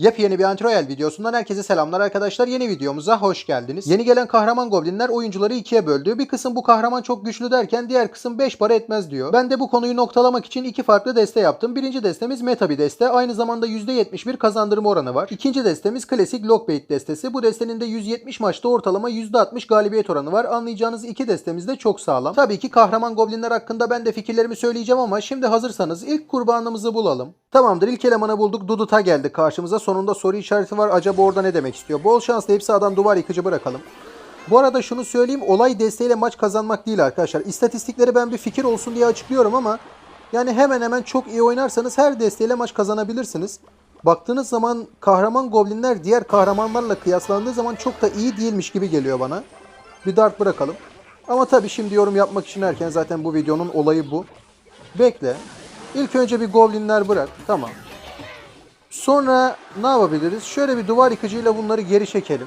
Yepyeni bir Antroyal videosundan herkese selamlar arkadaşlar. Yeni videomuza hoş gelirdiniz. Yeni gelen kahraman goblinler oyuncuları ikiye böldü. Bir kısım bu kahraman çok güçlü derken diğer kısım 5 para etmez diyor. Ben de bu konuyu noktalamak için iki farklı deste yaptım. Birinci destemiz meta bir deste. Aynı zamanda %71 kazandırma oranı var. İkinci destemiz klasik Lockbait destesi. Bu destenin de 170 maçta ortalama %60 galibiyet oranı var. Anlayacağınız iki destemiz de çok sağlam. Tabii ki kahraman goblinler hakkında ben de fikirlerimi söyleyeceğim ama şimdi hazırsanız ilk kurbanımızı bulalım. Tamamdır ilk elemanı bulduk. Duduta geldi karşımıza. Sonunda soru işareti var. Acaba orada ne demek istiyor? Bol şansla hepsi adam duvar yıkıcı bırakalım. Bu arada şunu söyleyeyim. Olay desteğiyle maç kazanmak değil arkadaşlar. İstatistikleri ben bir fikir olsun diye açıklıyorum ama yani hemen hemen çok iyi oynarsanız her desteğiyle maç kazanabilirsiniz. Baktığınız zaman kahraman goblinler diğer kahramanlarla kıyaslandığı zaman çok da iyi değilmiş gibi geliyor bana. Bir dart bırakalım. Ama tabii şimdi yorum yapmak için erken zaten bu videonun olayı bu. Bekle. İlk önce bir goblinler bırak. Tamam. Sonra ne yapabiliriz? Şöyle bir duvar yıkıcıyla bunları geri çekelim.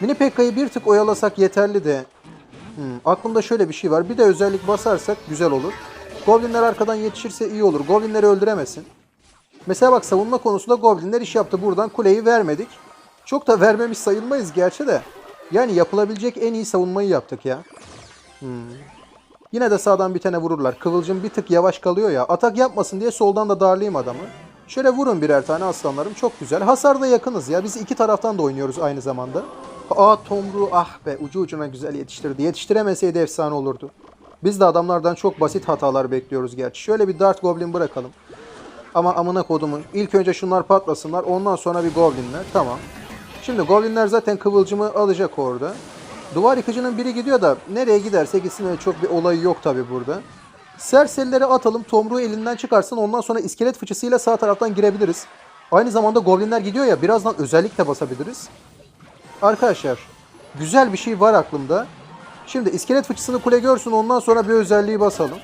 Mini Pekka'yı bir tık oyalasak yeterli de. Hmm, aklımda şöyle bir şey var. Bir de özellik basarsak güzel olur. Goblinler arkadan yetişirse iyi olur. Goblinleri öldüremesin. Mesela bak savunma konusunda Goblinler iş yaptı. Buradan kuleyi vermedik. Çok da vermemiş sayılmayız gerçi de. Yani yapılabilecek en iyi savunmayı yaptık ya. Hmm. Yine de sağdan bir tane vururlar. Kıvılcım bir tık yavaş kalıyor ya. Atak yapmasın diye soldan da darlayayım adamı. Şöyle vurun birer tane aslanlarım. Çok güzel. Hasarda yakınız ya. Biz iki taraftan da oynuyoruz aynı zamanda. Aa Tomru ah be ucu ucuna güzel yetiştirdi. Yetiştiremeseydi efsane olurdu. Biz de adamlardan çok basit hatalar bekliyoruz gerçi. Şöyle bir Dart Goblin bırakalım. Ama amına kodumu. İlk önce şunlar patlasınlar. Ondan sonra bir Goblinler. Tamam. Şimdi Goblinler zaten kıvılcımı alacak orada. Duvar yıkıcının biri gidiyor da nereye giderse gitsin öyle çok bir olayı yok tabi burada. Serserileri atalım. Tomruğu elinden çıkarsın. Ondan sonra iskelet fıçısıyla sağ taraftan girebiliriz. Aynı zamanda Goblinler gidiyor ya birazdan özellikle basabiliriz. Arkadaşlar güzel bir şey var aklımda. Şimdi iskelet fıçısını kule görsün ondan sonra bir özelliği basalım.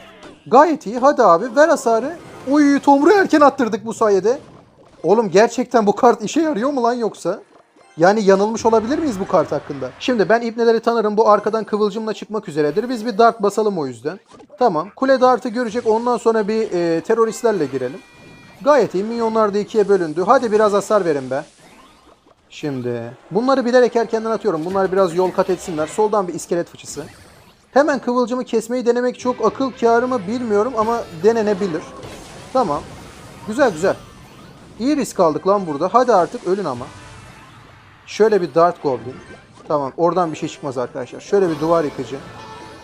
Gayet iyi. Hadi abi ver hasarı. Uy Tomruğu erken attırdık bu sayede. Oğlum gerçekten bu kart işe yarıyor mu lan yoksa? Yani yanılmış olabilir miyiz bu kart hakkında? Şimdi ben ibneleri tanırım. Bu arkadan kıvılcımla çıkmak üzeredir. Biz bir dart basalım o yüzden. Tamam. Kule dartı görecek. Ondan sonra bir e, teröristlerle girelim. Gayet iyi. Minyonlar da ikiye bölündü. Hadi biraz hasar verin be. Şimdi bunları bilerek erkenden atıyorum. Bunlar biraz yol kat etsinler. Soldan bir iskelet fıçısı. Hemen kıvılcımı kesmeyi denemek çok akıl kârı mı bilmiyorum ama denenebilir. Tamam. Güzel güzel. İyi risk aldık lan burada. Hadi artık ölün ama. Şöyle bir Dart Goblin. Tamam oradan bir şey çıkmaz arkadaşlar. Şöyle bir duvar yıkıcı.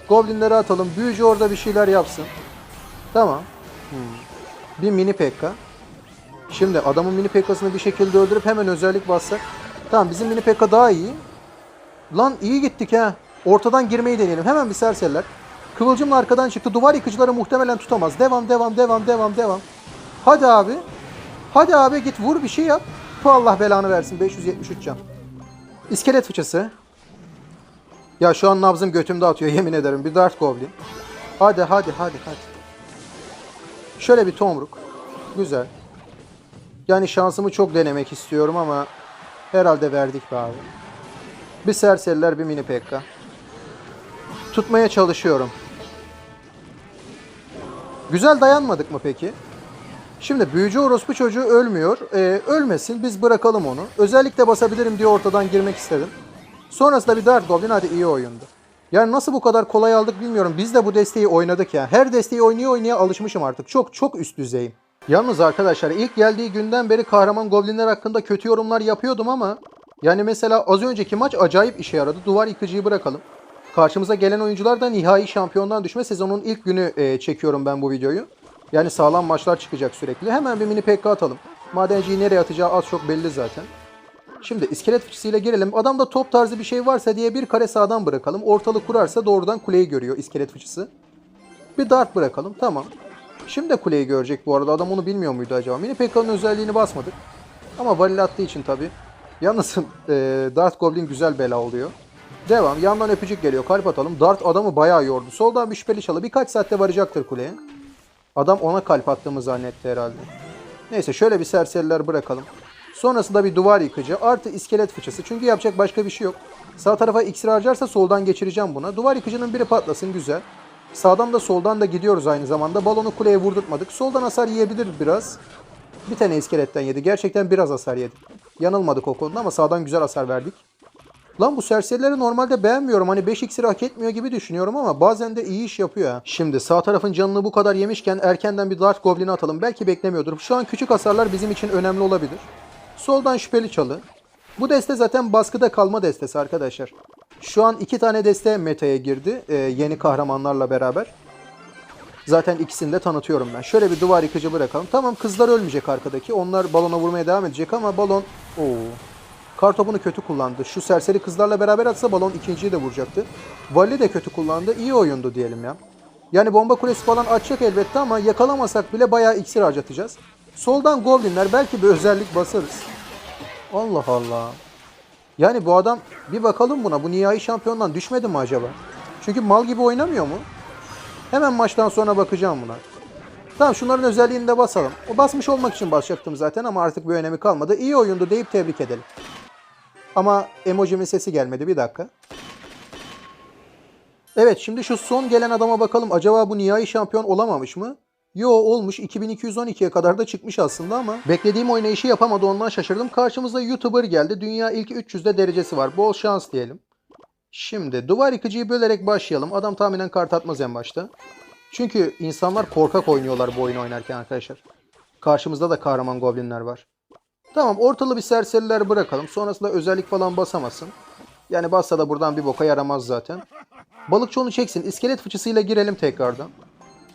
Goblinleri atalım. Büyücü orada bir şeyler yapsın. Tamam. Hmm. Bir mini pekka. Şimdi adamın mini pekkasını bir şekilde öldürüp hemen özellik bassak. Tamam bizim mini pekka daha iyi. Lan iyi gittik ha. Ortadan girmeyi deneyelim. Hemen bir serseriler. Kıvılcımla arkadan çıktı. Duvar yıkıcıları muhtemelen tutamaz. Devam devam devam devam devam. Hadi abi. Hadi abi git vur bir şey yap. Bu Allah belanı versin. 573 can. İskelet fıçısı. Ya şu an nabzım götümde atıyor yemin ederim. Bir Dart Goblin. Hadi hadi hadi hadi. Şöyle bir tomruk. Güzel. Yani şansımı çok denemek istiyorum ama herhalde verdik be abi. Bir serseriler bir mini pekka. Tutmaya çalışıyorum. Güzel dayanmadık mı peki? Şimdi büyücü orospu çocuğu ölmüyor. Ee, ölmesin biz bırakalım onu. Özellikle basabilirim diye ortadan girmek istedim. Sonrasında bir Dark Goblin hadi iyi oyundu. Yani nasıl bu kadar kolay aldık bilmiyorum. Biz de bu desteği oynadık ya. Her desteği oynaya oynaya alışmışım artık. Çok çok üst düzeyim. Yalnız arkadaşlar ilk geldiği günden beri kahraman goblinler hakkında kötü yorumlar yapıyordum ama yani mesela az önceki maç acayip işe yaradı. Duvar yıkıcıyı bırakalım. Karşımıza gelen oyuncular da nihai şampiyondan düşme sezonun ilk günü e, çekiyorum ben bu videoyu. Yani sağlam maçlar çıkacak sürekli. Hemen bir mini PK atalım. Madenciyi nereye atacağı az çok belli zaten. Şimdi iskelet fıçısıyla girelim. Adamda top tarzı bir şey varsa diye bir kare sağdan bırakalım. Ortalık kurarsa doğrudan kuleyi görüyor iskelet fıçısı. Bir dart bırakalım. Tamam. Şimdi de kuleyi görecek bu arada. Adam onu bilmiyor muydu acaba? Mini PK'nın özelliğini basmadık. Ama varil attığı için tabii. Yalnız e, Dart Goblin güzel bela oluyor. Devam. Yandan öpücük geliyor. Kalp atalım. Dart adamı bayağı yordu. Soldan bir şüpheli çalı. Birkaç saatte varacaktır kuleye. Adam ona kalp attığımı zannetti herhalde. Neyse şöyle bir serseriler bırakalım. Sonrasında bir duvar yıkıcı. Artı iskelet fıçısı. Çünkü yapacak başka bir şey yok. Sağ tarafa iksir harcarsa soldan geçireceğim buna. Duvar yıkıcının biri patlasın. Güzel. Sağdan da soldan da gidiyoruz aynı zamanda. Balonu kuleye vurdurtmadık. Soldan hasar yiyebilir biraz. Bir tane iskeletten yedi. Gerçekten biraz hasar yedi. Yanılmadık o konuda ama sağdan güzel hasar verdik. Lan bu serserileri normalde beğenmiyorum. Hani 5 iksiri hak etmiyor gibi düşünüyorum ama bazen de iyi iş yapıyor ha. Şimdi sağ tarafın canını bu kadar yemişken erkenden bir Dart Goblin'i atalım. Belki beklemiyordur. Şu an küçük hasarlar bizim için önemli olabilir. Soldan şüpheli çalı. Bu deste zaten baskıda kalma destesi arkadaşlar. Şu an iki tane deste meta'ya girdi. e, yeni kahramanlarla beraber. Zaten ikisini de tanıtıyorum ben. Şöyle bir duvar yıkıcı bırakalım. Tamam kızlar ölmeyecek arkadaki. Onlar balona vurmaya devam edecek ama balon... Oo. Kartopunu kötü kullandı. Şu serseri kızlarla beraber atsa balon ikinciyi de vuracaktı. Vali de kötü kullandı. İyi oyundu diyelim ya. Yani bomba kulesi falan açacak elbette ama yakalamasak bile bayağı iksir harcatacağız. Soldan goblinler belki bir özellik basarız. Allah Allah. Yani bu adam bir bakalım buna. Bu nihai şampiyondan düşmedi mi acaba? Çünkü mal gibi oynamıyor mu? Hemen maçtan sonra bakacağım buna. Tamam şunların özelliğini de basalım. O basmış olmak için basacaktım zaten ama artık bir önemi kalmadı. İyi oyundu deyip tebrik edelim. Ama emojimin sesi gelmedi. Bir dakika. Evet şimdi şu son gelen adama bakalım. Acaba bu nihai şampiyon olamamış mı? Yo olmuş. 2212'ye kadar da çıkmış aslında ama beklediğim oynayışı yapamadı ondan şaşırdım. Karşımızda YouTuber geldi. Dünya ilk 300'de derecesi var. Bol şans diyelim. Şimdi duvar yıkıcıyı bölerek başlayalım. Adam tahminen kart atmaz en başta. Çünkü insanlar korkak oynuyorlar bu oyunu oynarken arkadaşlar. Karşımızda da kahraman goblinler var. Tamam ortalı bir serseriler bırakalım. Sonrasında özellik falan basamasın. Yani bassa da buradan bir boka yaramaz zaten. Balıkçı onu çeksin. İskelet fıçısıyla girelim tekrardan.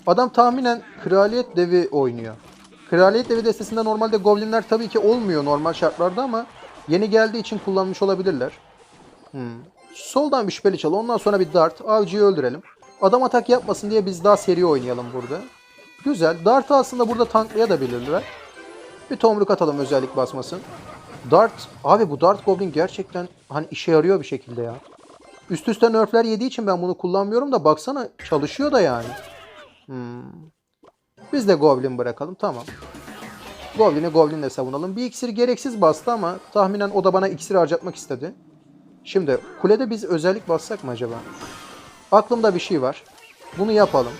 Adam tahminen kraliyet devi oynuyor. Kraliyet devi destesinde normalde goblinler tabii ki olmuyor normal şartlarda ama yeni geldiği için kullanmış olabilirler. Hmm. Soldan bir şüpheli çal. Ondan sonra bir dart. Avcıyı öldürelim. Adam atak yapmasın diye biz daha seri oynayalım burada. Güzel. Dart'ı aslında burada tanklayabilirler. Bir tomruk atalım özellik basmasın. Dart. Abi bu Dart Goblin gerçekten hani işe yarıyor bir şekilde ya. Üst üste nerfler yediği için ben bunu kullanmıyorum da baksana çalışıyor da yani. Hmm. Biz de Goblin bırakalım. Tamam. Goblin'i Goblin'le savunalım. Bir iksir gereksiz bastı ama tahminen o da bana iksir harcatmak istedi. Şimdi kulede biz özellik bassak mı acaba? Aklımda bir şey var. Bunu yapalım.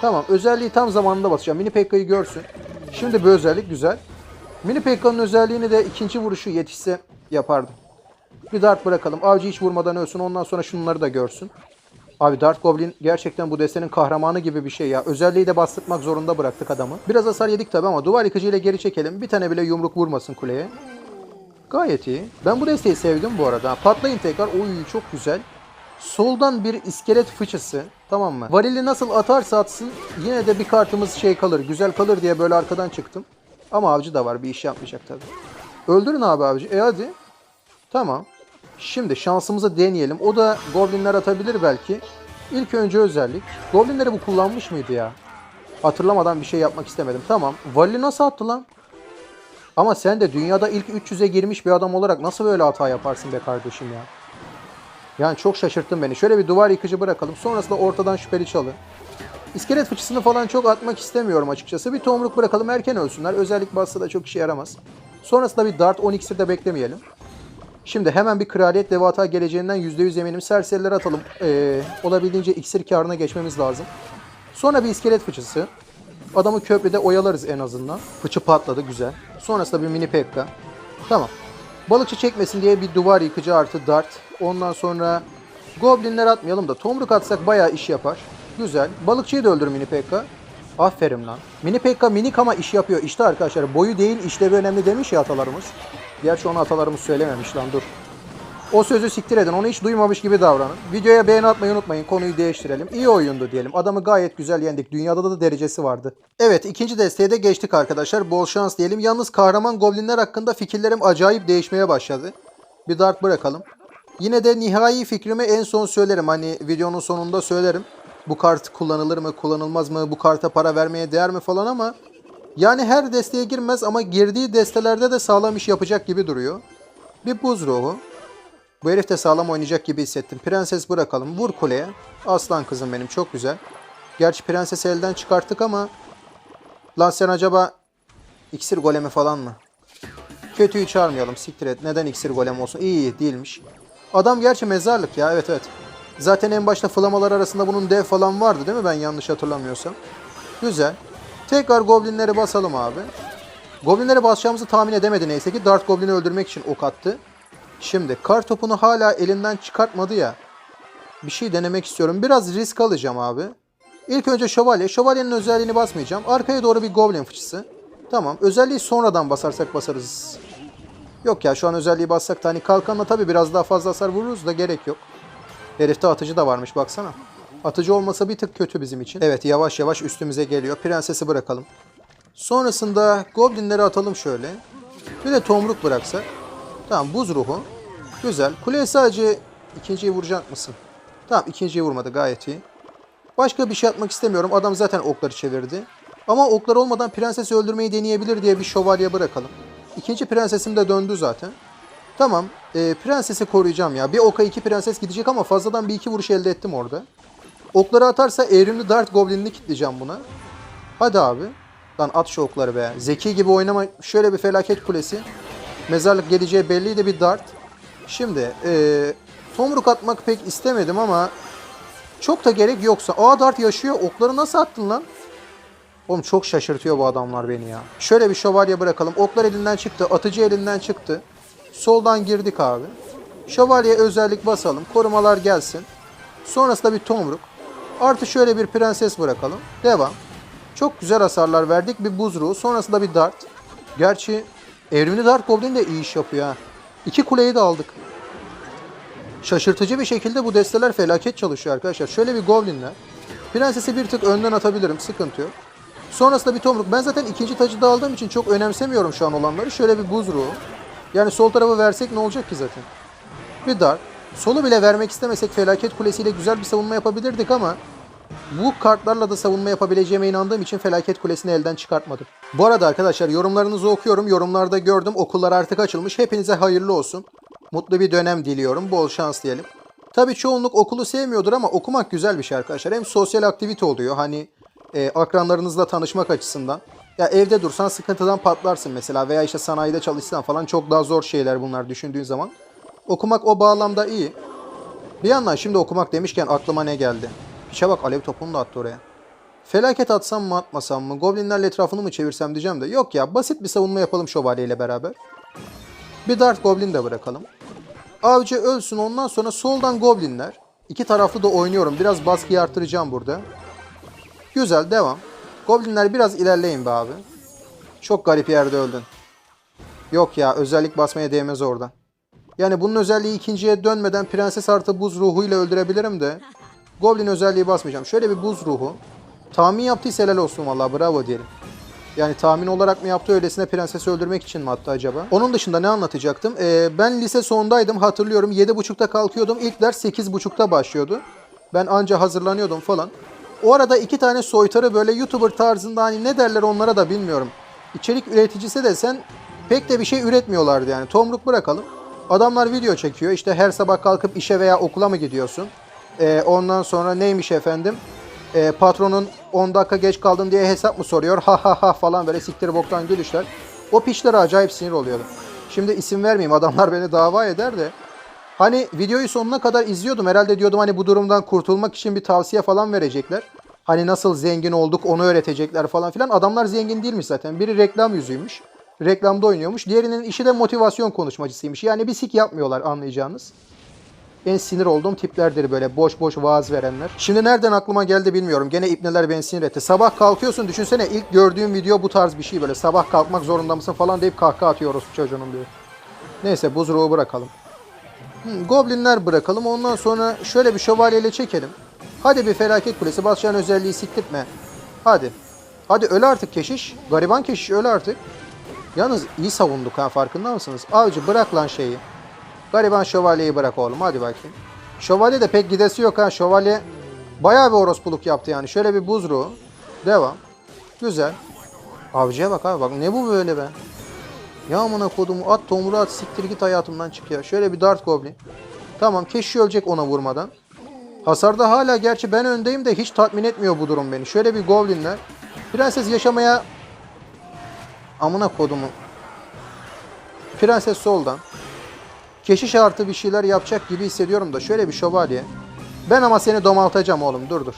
Tamam özelliği tam zamanında basacağım. Mini Pekka'yı görsün. Şimdi bu özellik güzel. Mini Pekka'nın özelliğini de ikinci vuruşu yetişse yapardım. Bir dart bırakalım. Avcı hiç vurmadan ölsün. Ondan sonra şunları da görsün. Abi Dart Goblin gerçekten bu destenin kahramanı gibi bir şey ya. Özelliği de bastırmak zorunda bıraktık adamı. Biraz hasar yedik tabi ama duvar yıkıcıyla geri çekelim. Bir tane bile yumruk vurmasın kuleye. Gayet iyi. Ben bu desteği sevdim bu arada. Patlayın tekrar. Oy çok güzel. Soldan bir iskelet fıçısı. Tamam mı? Varili nasıl atarsa atsın yine de bir kartımız şey kalır. Güzel kalır diye böyle arkadan çıktım. Ama avcı da var. Bir iş yapmayacak tabi. Öldürün abi avcı. E hadi. Tamam. Şimdi şansımızı deneyelim. O da goblinler atabilir belki. İlk önce özellik. Goblinleri bu kullanmış mıydı ya? Hatırlamadan bir şey yapmak istemedim. Tamam. Vali nasıl attı lan? Ama sen de dünyada ilk 300'e girmiş bir adam olarak nasıl böyle hata yaparsın be kardeşim ya? Yani çok şaşırttın beni. Şöyle bir duvar yıkıcı bırakalım. Sonrasında ortadan şüpheli çalı. İskelet fıçısını falan çok atmak istemiyorum açıkçası. Bir tomruk bırakalım erken ölsünler. Özellik bassa da çok işe yaramaz. Sonrasında bir dart 10 iksir de beklemeyelim. Şimdi hemen bir kraliyet devata geleceğinden %100 eminim. Serserileri atalım. Ee, olabildiğince iksir karına geçmemiz lazım. Sonra bir iskelet fıçısı. Adamı köprüde oyalarız en azından. Fıçı patladı güzel. Sonrasında bir mini pekka. Tamam. Balıkçı çekmesin diye bir duvar yıkıcı artı dart. Ondan sonra goblinler atmayalım da tomruk atsak bayağı iş yapar. Güzel. Balıkçıyı da öldür mini pekka. Aferin lan. Mini pekka minik ama iş yapıyor. İşte arkadaşlar boyu değil işlevi önemli demiş ya atalarımız. Gerçi onu atalarımız söylememiş lan dur. O sözü siktir edin. Onu hiç duymamış gibi davranın. Videoya beğeni atmayı unutmayın. Konuyu değiştirelim. İyi oyundu diyelim. Adamı gayet güzel yendik. Dünyada da derecesi vardı. Evet ikinci desteğe de geçtik arkadaşlar. Bol şans diyelim. Yalnız kahraman goblinler hakkında fikirlerim acayip değişmeye başladı. Bir dart bırakalım. Yine de nihai fikrimi en son söylerim. Hani videonun sonunda söylerim. Bu kart kullanılır mı, kullanılmaz mı, bu karta para vermeye değer mi falan ama yani her desteğe girmez ama girdiği destelerde de sağlam iş yapacak gibi duruyor. Bir buz ruhu. Bu herif de sağlam oynayacak gibi hissettim. Prenses bırakalım. Vur kuleye. Aslan kızım benim çok güzel. Gerçi prensesi elden çıkarttık ama lan sen acaba iksir golemi falan mı? Kötüyü çağırmayalım. Siktir et. Neden iksir golem olsun? İyi değilmiş. Adam gerçi mezarlık ya. Evet evet. Zaten en başta flamalar arasında bunun dev falan vardı değil mi? Ben yanlış hatırlamıyorsam. Güzel. Tekrar goblinleri basalım abi. Goblinlere basacağımızı tahmin edemedi neyse ki Dart Goblin'i öldürmek için ok attı. Şimdi kar topunu hala elinden çıkartmadı ya. Bir şey denemek istiyorum. Biraz risk alacağım abi. İlk önce şövalye. Şövalyenin özelliğini basmayacağım. Arkaya doğru bir goblin fıçısı. Tamam. Özelliği sonradan basarsak basarız. Yok ya şu an özelliği bassak da hani kalkanla tabii biraz daha fazla hasar vururuz da gerek yok. Herifte atıcı da varmış baksana. Atıcı olmasa bir tık kötü bizim için. Evet yavaş yavaş üstümüze geliyor. Prensesi bırakalım. Sonrasında goblinleri atalım şöyle. Bir de tomruk bıraksak. Tamam buz ruhu. Güzel. Kuleye sadece ikinciyi vuracak mısın? Tamam ikinciyi vurmadı gayet iyi. Başka bir şey atmak istemiyorum. Adam zaten okları çevirdi. Ama oklar olmadan prensesi öldürmeyi deneyebilir diye bir şövalye bırakalım. İkinci prensesim de döndü zaten. Tamam. E, prensesi koruyacağım ya. Bir oka iki prenses gidecek ama fazladan bir iki vuruş elde ettim orada. Okları atarsa evrimli dart goblinini kitleyeceğim buna. Hadi abi. Lan at şu okları be. Zeki gibi oynama. Şöyle bir felaket kulesi. Mezarlık geleceği belliydi bir dart. Şimdi e, tomruk atmak pek istemedim ama çok da gerek yoksa. Aa dart yaşıyor. Okları nasıl attın lan? Oğlum çok şaşırtıyor bu adamlar beni ya. Şöyle bir şövalye bırakalım. Oklar elinden çıktı. Atıcı elinden çıktı. Soldan girdik abi. Şövalye özellik basalım. Korumalar gelsin. Sonrasında bir tomruk. Artı şöyle bir prenses bırakalım. Devam. Çok güzel hasarlar verdik. Bir buz. Sonrasında bir dart. Gerçi evrimli dart goblin de iyi iş yapıyor ha. İki kuleyi de aldık. Şaşırtıcı bir şekilde bu desteler felaket çalışıyor arkadaşlar. Şöyle bir goblinler. Prensesi bir tık önden atabilirim. Sıkıntı yok. Sonrasında bir tomruk. Ben zaten ikinci tacı da aldığım için çok önemsemiyorum şu an olanları. Şöyle bir buz. Yani sol tarafı versek ne olacak ki zaten? Bir dart. Solu bile vermek istemesek felaket kulesiyle güzel bir savunma yapabilirdik ama bu kartlarla da savunma yapabileceğime inandığım için felaket kulesini elden çıkartmadım. Bu arada arkadaşlar yorumlarınızı okuyorum. Yorumlarda gördüm okullar artık açılmış. Hepinize hayırlı olsun. Mutlu bir dönem diliyorum. Bol şans diyelim. Tabii çoğunluk okulu sevmiyordur ama okumak güzel bir şey arkadaşlar. Hem sosyal aktivite oluyor. Hani e, akranlarınızla tanışmak açısından. Ya evde dursan sıkıntıdan patlarsın mesela veya işte sanayide çalışsan falan çok daha zor şeyler bunlar düşündüğün zaman. Okumak o bağlamda iyi. Bir yandan şimdi okumak demişken aklıma ne geldi? Piçe bak alev topunu da attı oraya. Felaket atsam mı atmasam mı? Goblinlerle etrafını mı çevirsem diyeceğim de. Yok ya basit bir savunma yapalım şövalye ile beraber. Bir dart goblin de bırakalım. Avcı ölsün ondan sonra soldan goblinler. İki taraflı da oynuyorum. Biraz baskıyı arttıracağım burada. Güzel devam. Goblinler biraz ilerleyin be abi. Çok garip yerde öldün. Yok ya özellik basmaya değmez oradan. Yani bunun özelliği ikinciye dönmeden prenses artı buz ruhuyla öldürebilirim de. Goblin özelliği basmayacağım. Şöyle bir buz ruhu. Tahmin yaptıysa helal olsun vallahi bravo diyelim. Yani tahmin olarak mı yaptı öylesine prensesi öldürmek için mi attı acaba? Onun dışında ne anlatacaktım? Ee, ben lise sondaydım hatırlıyorum. 7.30'da kalkıyordum. İlk ders 8.30'da başlıyordu. Ben anca hazırlanıyordum falan. O arada iki tane soytarı böyle YouTuber tarzında hani ne derler onlara da bilmiyorum. İçerik üreticisi desen pek de bir şey üretmiyorlardı yani. Tomruk bırakalım. Adamlar video çekiyor. İşte her sabah kalkıp işe veya okula mı gidiyorsun? Ee, ondan sonra neymiş efendim? Ee, patronun 10 dakika geç kaldın diye hesap mı soruyor? Ha ha ha falan böyle siktir boktan gülüşler. O piçlere acayip sinir oluyordu. Şimdi isim vermeyeyim adamlar beni dava eder de. Hani videoyu sonuna kadar izliyordum. Herhalde diyordum hani bu durumdan kurtulmak için bir tavsiye falan verecekler. Hani nasıl zengin olduk onu öğretecekler falan filan. Adamlar zengin değilmiş zaten. Biri reklam yüzüymüş. Reklamda oynuyormuş. Diğerinin işi de motivasyon konuşmacısıymış. Yani bir sik yapmıyorlar anlayacağınız. En sinir olduğum tiplerdir böyle boş boş vaaz verenler. Şimdi nereden aklıma geldi bilmiyorum. Gene ipneler beni sinir etti. Sabah kalkıyorsun düşünsene ilk gördüğüm video bu tarz bir şey böyle. Sabah kalkmak zorunda mısın falan deyip kahkaha atıyoruz çocuğunun diyor. Neyse buzruğu bırakalım. Goblinler bırakalım. Ondan sonra şöyle bir şövalyeyle çekelim. Hadi bir felaket kulesi. Basacağın özelliği siktirtme. Hadi. Hadi öl artık keşiş. Gariban keşiş öl artık. Yalnız iyi savunduk ha farkında mısınız? Avcı bırak lan şeyi. Gariban şövalyeyi bırak oğlum hadi bakayım. Şövalye de pek gidesi yok ha. Şövalye bayağı bir orospuluk yaptı yani. Şöyle bir buzruğu. Devam. Güzel. Avcıya bak abi bak ne bu böyle be. Ya amına kodumu at tomru at siktir git hayatımdan çık ya. Şöyle bir dart goblin. Tamam keşi ölecek ona vurmadan. Hasarda hala gerçi ben öndeyim de hiç tatmin etmiyor bu durum beni. Şöyle bir goblinler. Prenses yaşamaya amına kodumu. Prenses soldan. Keşiş artı bir şeyler yapacak gibi hissediyorum da şöyle bir şövalye. Ben ama seni domaltacağım oğlum dur dur.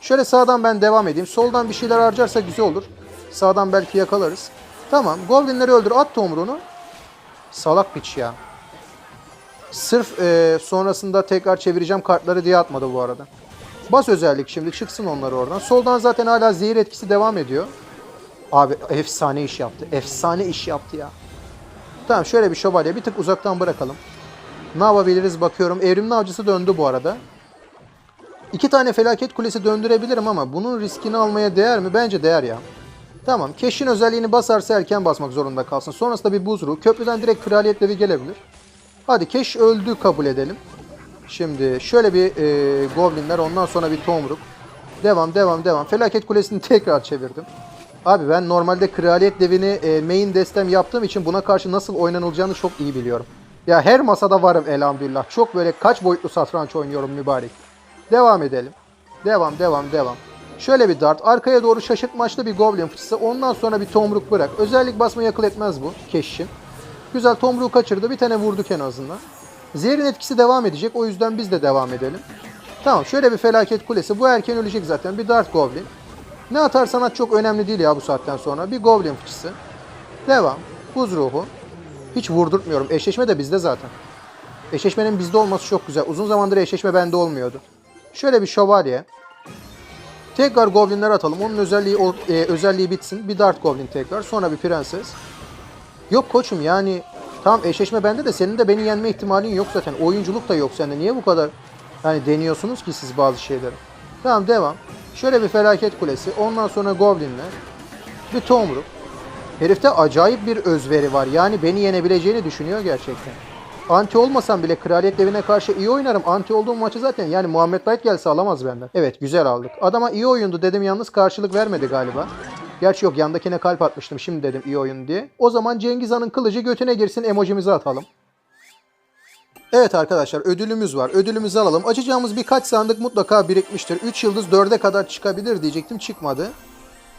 Şöyle sağdan ben devam edeyim. Soldan bir şeyler harcarsa güzel olur. Sağdan belki yakalarız. Tamam. Goblinleri öldür. At tomruğunu. Salak piç ya. Sırf e, sonrasında tekrar çevireceğim kartları diye atmadı bu arada. Bas özellik şimdi çıksın onlar oradan. Soldan zaten hala zehir etkisi devam ediyor. Abi efsane iş yaptı. Efsane iş yaptı ya. Tamam şöyle bir şövalye bir tık uzaktan bırakalım. Ne yapabiliriz bakıyorum. Evrimli avcısı döndü bu arada. İki tane felaket kulesi döndürebilirim ama bunun riskini almaya değer mi? Bence değer ya. Tamam. Keşin özelliğini basarsa erken basmak zorunda kalsın. Sonrasında bir buzru. Köprüden direkt kraliyet devi gelebilir. Hadi Keş öldü kabul edelim. Şimdi şöyle bir e, goblinler ondan sonra bir tomruk. Devam devam devam. Felaket kulesini tekrar çevirdim. Abi ben normalde kraliyet devini e, main destem yaptığım için buna karşı nasıl oynanılacağını çok iyi biliyorum. Ya her masada varım elhamdülillah. Çok böyle kaç boyutlu satranç oynuyorum mübarek. Devam edelim. Devam devam devam. Şöyle bir dart. Arkaya doğru şaşırtmaçlı bir goblin fıçısı. Ondan sonra bir tomruk bırak. Özellik basmayı akıl etmez bu. Keşişin. Güzel tomruğu kaçırdı. Bir tane vurduk en azından. Zehrin etkisi devam edecek. O yüzden biz de devam edelim. Tamam şöyle bir felaket kulesi. Bu erken ölecek zaten. Bir dart goblin. Ne atarsan at çok önemli değil ya bu saatten sonra. Bir goblin fıçısı. Devam. Buz ruhu. Hiç vurdurtmuyorum. Eşleşme de bizde zaten. Eşleşmenin bizde olması çok güzel. Uzun zamandır eşleşme bende olmuyordu. Şöyle bir şövalye. Tekrar goblinler atalım. Onun özelliği o- e, özelliği bitsin. Bir dart goblin tekrar. Sonra bir prenses. Yok koçum yani tamam eşleşme bende de senin de beni yenme ihtimalin yok zaten. Oyunculuk da yok sende. Niye bu kadar yani deniyorsunuz ki siz bazı şeyleri? Tamam devam. Şöyle bir felaket kulesi. Ondan sonra goblinler. Bir tomruk. Herifte acayip bir özveri var. Yani beni yenebileceğini düşünüyor gerçekten. Anti olmasam bile kraliyet devine karşı iyi oynarım. Anti olduğum maçı zaten yani Muhammed Light gelse alamaz benden. Evet güzel aldık. Adama iyi oyundu dedim yalnız karşılık vermedi galiba. Gerçi yok yandakine kalp atmıştım şimdi dedim iyi oyun diye. O zaman Cengiz Han'ın kılıcı götüne girsin emojimizi atalım. Evet arkadaşlar ödülümüz var. Ödülümüzü alalım. Açacağımız birkaç sandık mutlaka birikmiştir. 3 yıldız 4'e kadar çıkabilir diyecektim çıkmadı.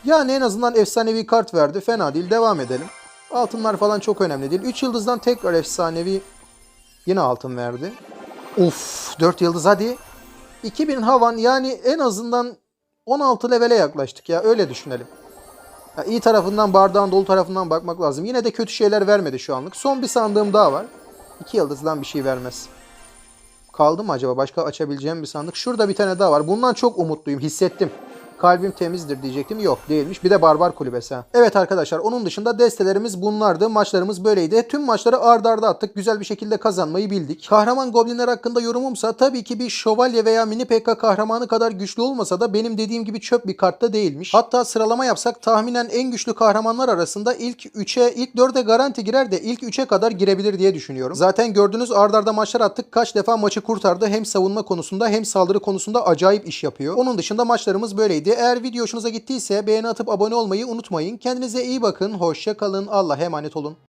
Yani en azından efsanevi kart verdi. Fena değil. Devam edelim. Altınlar falan çok önemli değil. 3 yıldızdan tekrar efsanevi yine altın verdi. Uf 4 yıldız hadi. 2000 havan yani en azından 16 levele yaklaştık ya öyle düşünelim. Ya iyi tarafından bardağın dolu tarafından bakmak lazım. Yine de kötü şeyler vermedi şu anlık. Son bir sandığım daha var. 2 yıldızdan bir şey vermez. Kaldı mı acaba? Başka açabileceğim bir sandık. Şurada bir tane daha var. Bundan çok umutluyum. Hissettim. Kalbim temizdir diyecektim. Yok değilmiş. Bir de barbar kulübesi. Evet arkadaşlar onun dışında destelerimiz bunlardı. Maçlarımız böyleydi. Tüm maçları ard arda attık. Güzel bir şekilde kazanmayı bildik. Kahraman goblinler hakkında yorumumsa tabii ki bir şövalye veya mini PK kahramanı kadar güçlü olmasa da benim dediğim gibi çöp bir kartta değilmiş. Hatta sıralama yapsak tahminen en güçlü kahramanlar arasında ilk 3'e, ilk 4'e garanti girer de ilk 3'e kadar girebilir diye düşünüyorum. Zaten gördüğünüz ard arda maçlar attık. Kaç defa maçı kurtardı. Hem savunma konusunda hem saldırı konusunda acayip iş yapıyor. Onun dışında maçlarımız böyleydi. Eğer video hoşunuza gittiyse beğeni atıp abone olmayı unutmayın. Kendinize iyi bakın. Hoşça kalın. Allah'a emanet olun.